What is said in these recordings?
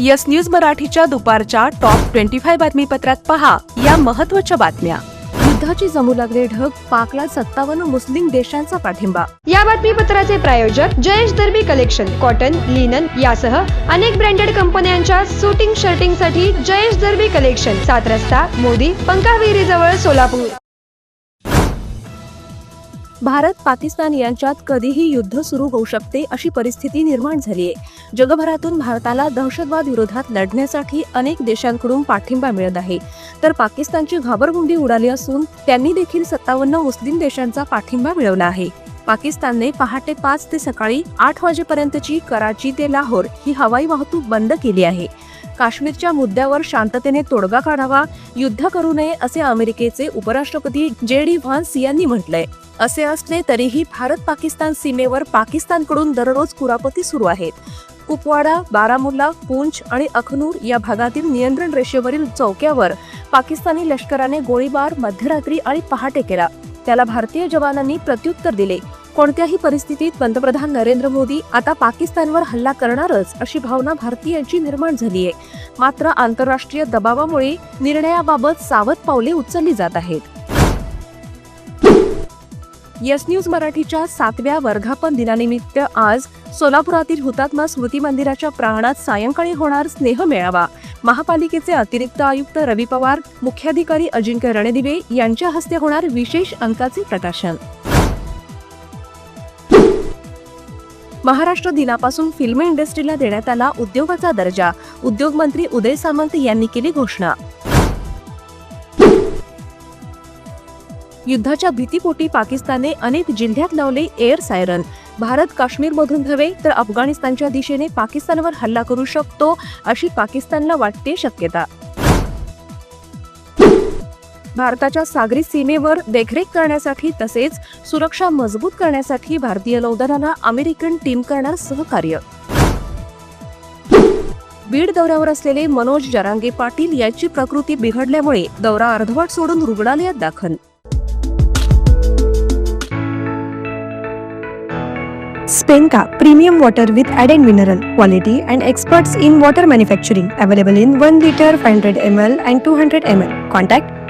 Yes news मराठीच्या दुपारच्या top twenty five बातमीपत्रात पहा या महत्त्वाच्या बातम्या. युद्धाची जमू लागले ढग पाकला सत्तावन्न मुस्लिम देशांचा पाठिंबा. या बातमीपत्राचे प्रायोजक Jayesh Darbi collection cotton linen यासह अनेक ब्रँडेड कंपन्यांच्या सुटिंग शर्टिंगसाठी जयेश दर्बी कलेक्शन सात रस्ता मोदी पंकाविहिरी जवळ सोलापूर. भारत पाकिस्तान यांच्यात कधीही युद्ध सुरू होऊ शकते अशी परिस्थिती निर्माण झाली आहे. जगभरातून भारताला दहशतवाद विरोधात लढण्यासाठी अनेक देशांकडून पाठिंबा मिळत आहे. तर पाकिस्तानची घाबरगुंडी उडाली असून त्यांनी देखील सत्तावन्न मुस्लिम देशांचा पाठिंबा मिळवला आहे. पाकिस्तानने पहाटे पाच ते सकाळी आठ वाजेपर्यंतची कराची ते लाहोर ही हवाई वाहतूक बंद केली आहे. काश्मीरच्या मुद्द्यावर शांततेने तोडगा काढावा युद्ध करू नये असे अमेरिकेचे उपराष्ट्रपती जे डी व्हान्स यांनी म्हटलंय. असे असले तरीही भारत पाकिस्तान सीमेवर पाकिस्तानकडून दररोज कुरापती सुरू आहेत. कुपवाडा बारामुल्ला पूंछ आणि अखनूर या भागातील नियंत्रण रेषेवरील चौक्यावर पाकिस्तानी लष्कराने गोळीबार मध्यरात्री आणि पहाटे केला. त्याला भारतीय जवानांनी प्रत्युत्तर दिले. कोणत्याही परिस्थितीत पंतप्रधान नरेंद्र मोदी आता पाकिस्तानवर हल्ला करणारच अशी भावना भारतीयांची निर्माण झाली आहे. मात्र आंतरराष्ट्रीय दबावामुळे निर्णयाबाबत सावध पावले उचलली जात आहेत. यस न्यूज मराठीच्या सातव्या वर्धापन दिनानिमित्त आज सोलापुरातील हुतात्मा स्मृती मंदिराच्या प्रांगणात सायंकाळी होणार स्नेह मेळावा. महापालिकेचे अतिरिक्त आयुक्त रवी पवार मुख्याधिकारी अजिंक्य रणदिवे यांच्या हस्ते होणार विशेष अंकाचे प्रकाशन. महाराष्ट्र दिनापासून फिल्म इंडस्ट्रीला देण्यात आला उद्योगाचा दर्जा. उद्योग मंत्री उदय सामंत यांनी केली घोषणा. युद्धाच्या भीतीपोटी पाकिस्तानने अनेक जिल्ह्यात लावले एअर सायरन भारत काश्मीरमधून नव्हे तर अफगाणिस्तानच्या दिशेने पाकिस्तानवर हल्ला करू शकतो अशी पाकिस्तानला वाटते शक्यता. भारताच्या सागरी सीमेवर देखरेख करण्यासाठी तसेच सुरक्षा मजबूत करण्यासाठी भारतीय नौदलाला अमेरिकन टीम करणार सहकार्य. बीड दौऱ्यावर असलेले मनोज जरांगे पाटील यांची प्रकृती बिघडल्यामुळे दौरा अर्धवट सोडून रुग्णालयात दाखल. स्पेनका premium water with added mineral quality and experts in water manufacturing available in one litre five hundred M L and two hundred M L. Contact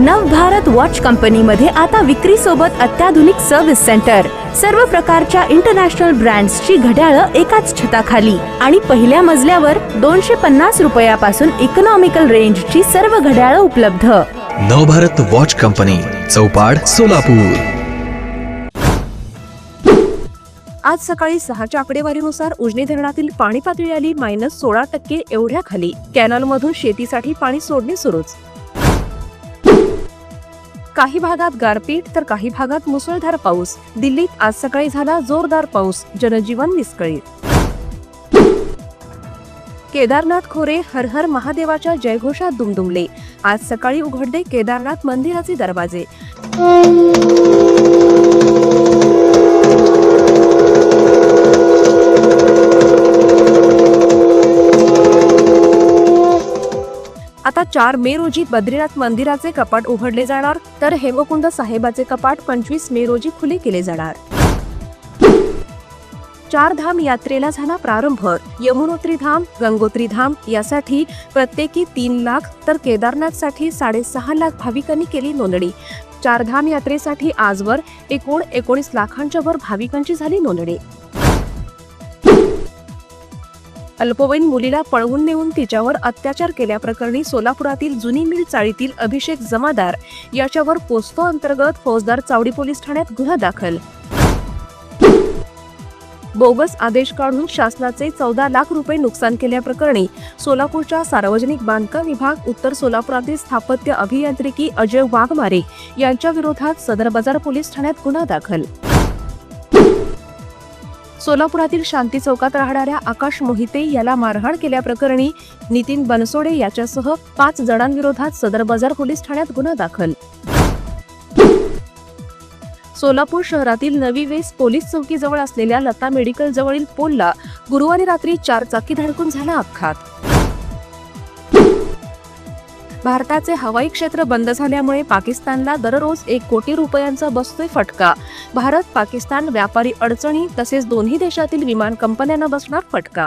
Navbharat watch कंपनीमध्ये आता विक्री सोबत अत्याधुनिक सर्व्हिस सेंटर सर्व प्रकारच्या इंटरनॅशनल ब्रँड्सची घड्याळं एकाच छताखाली. आणि पहिल्या मजल्यावर दोनशे पन्नास रुपयापासून इकॉनॉमिकल रेंजची सर्व घड्याळं उपलब्ध. Navbharat watch company Chaupad Solapur. आज सकाळी सहाच्या आकडेवारीनुसार उजनी धरणातील पाणी पातळी आली मायनस सोळा टक्के एवढ्या खाली. कॅनलमधून शेतीसाठी पाणी सोडणे सुरूच. काही भागात गारपीट तर काही भागात मुसळधार पाऊस. दिल्लीत आज सकाळी झाला जोरदार पाऊस. जनजीवन विस्कळीत केदारनाथ खोरे हर हर महादेवाच्या जयघोषात दुमदुमले. आज सकाळी उघडले केदारनाथ मंदिराचे दरवाजे. आता चार मे रोजी बद्रीनाथ मंदिराचे कपाट उघडले जाणार तर हेमकुंड साहेबाचे कपाट पंचवीस मे रोजी खुले केले जाणार. चार धाम यात्रेला झाला प्रारंभ. यमुनोत्री धाम गंगोत्री धाम यासाठी प्रत्येकी तीन लाख तर केदारनाथसाठी साडेसहा लाख भाविकांनी केली नोंदणी. चारधाम यात्रेसाठी आजवर एकूण एकोणीस लाखांच्या वर भाविकांची झाली नोंदणी. अल्पवयीन मुलीला पळवून नेऊन तिच्यावर अत्याचार केल्याप्रकरणी सोलापुरातील जुनी मिल चाळीतील अभिषेक जमादार याच्यावर पोस्को अंतर्गत फौजदार चावडी पोलीस ठाण्यात गुन्हा दाखल. बोगस आदेश काढून शासनाचे चौदा लाख रुपये नुकसान केल्याप्रकरणी सोलापूरच्या सार्वजनिक बांधकाम विभाग उत्तर सोलापुरातील स्थापत्य अभियांत्रिकी अजय वाघमारे यांच्या विरोधात सदर बाजार पोलीस ठाण्यात गुन्हा दाखल. सोलापुरातील शांती चौकात राहणाऱ्या आकाश मोहिते याला मारहाण केल्याप्रकरणी नितीन बनसोडे याच्यासह पाच जणांविरोधात सदर बाजार पोलीस ठाण्यात गुन्हा दाखल. सोलापूर शहरातील नवी वेस पोलीस चौकीजवळ असलेल्या लता मेडिकल जवळील पोलला गुरुवारी रात्री चार चाकी धडकून झाला अपघात. भारताचे हवाई क्षेत्र बंद झाल्यामुळे पाकिस्तानला दररोज एक कोटी रुपयांचा बसतोय फटका. भारत पाकिस्तान व्यापारी अडचणी तसेच दोन्ही देशातील विमान कंपन्यांना बसणार फटका.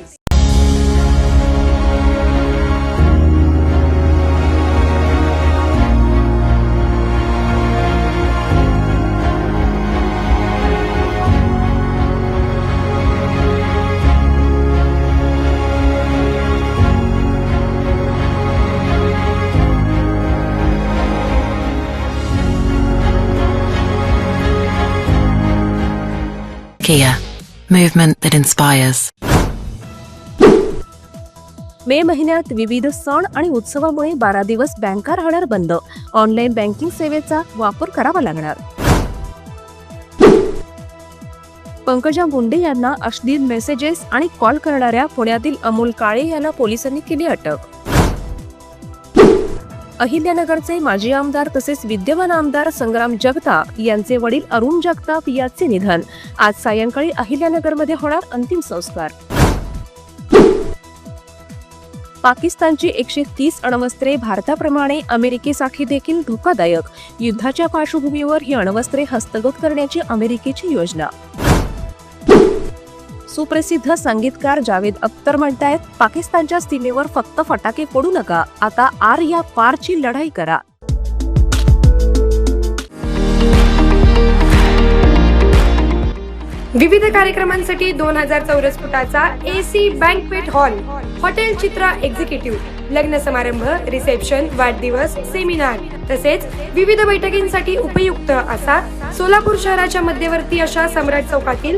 Kia, movement that inspires. मे महिन्यात विविध सण आणि उत्सवामुळे बारा दिवस बँका राहणार बंद. ऑनलाईन बँकिंग सेवेचा वापर करावा लागणार. पंकजा मुंडे यांना अश्लील मेसेजेस आणि कॉल करणाऱ्या पुण्यातील अमोल काळे याला पोलिसांनी केली अटक. अहिल्यानगरचे माजी आमदार तसेच विद्यमान आमदार संग्राम जगताप यांचे वडील अरुण जगताप याचे निधन. आज सायंकाळी अहिल्यानगरमध्ये होणार अंतिम संस्कार. पाकिस्तानची एकशे तीस अण्वस्त्रे भारताप्रमाणे अमेरिकेसाठी देखील धोकादायक. युद्धाच्या पार्श्वभूमीवर ही अण्वस्त्रे हस्तगत करण्याची अमेरिकेची योजना. सुप्रसिद्ध संगीतकार जावेद अख्तर म्हणतायत पाकिस्तानच्या सीमेवर फक्त फटाके फोडू नका. आता आर या पारची लढाई करा. विविध कार्यक्रमांसाठी दोन हजार चौरस फुटाचा AC banquet hall hotel Chitra executive लग्न समारंभ रिसेप्शन वाढदिवस सेमिनार तसेच विविध बैठकींसाठी उपयुक्त असा सोलापूर शहराच्या मध्यवर्ती अशा सम्राट चौकातील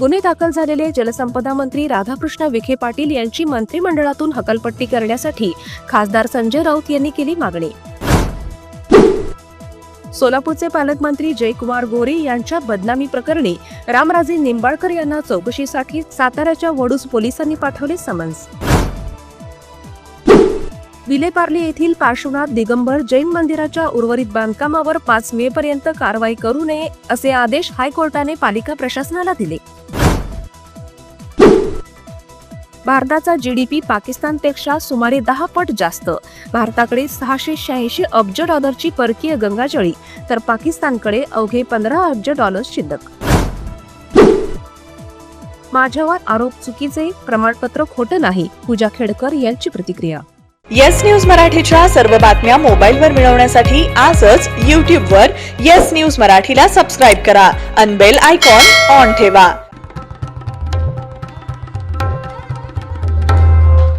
गुन्हे दाखल झालेले जलसंपदा मंत्री राधाकृष्ण विखे पाटील यांची मंत्रिमंडळातून हकलपट्टी करण्यासाठी खासदार संजय राऊत यांनी केली मागणी. सोलापूरचे पालकमंत्री जयकुमार गोरे यांच्या बदनामी प्रकरणी रामराजे निंबाळकर यांना चौकशीसाठी साताऱ्याच्या वडूज पोलिसांनी पाठवले समन्स. विलेपार्ले येथील पार्श्वनाथ दिगंबर जैन मंदिराच्या उर्वरित बांधकामावर पाच मे पर्यंत कारवाई करू नये असे आदेश हायकोर्टाने पालिका प्रशासनाला दिले. भारताचा जीडीपी पाकिस्तानपेक्षा सुमारे दहा पट जास्त. भारताकडे सहाशे शहाऐंशी अब्ज डॉलरची परकीय गंगाजळी तर पाकिस्तानकडे अवघे पंधरा अब्ज डॉलर्स शिल्लक. माझ्यावर आरोप चुकीचे प्रमाणपत्र खोटं नाही पूजा खेडकर यांची प्रतिक्रिया. येस न्यूज मराठीच्या सर्व बातम्या मोबाईलवर मिळवण्यासाठी आजच यूट्यूबवर येस न्यूज मराठीला सबस्क्राईब करा अनबेल आयकॉन ऑन ठेवा.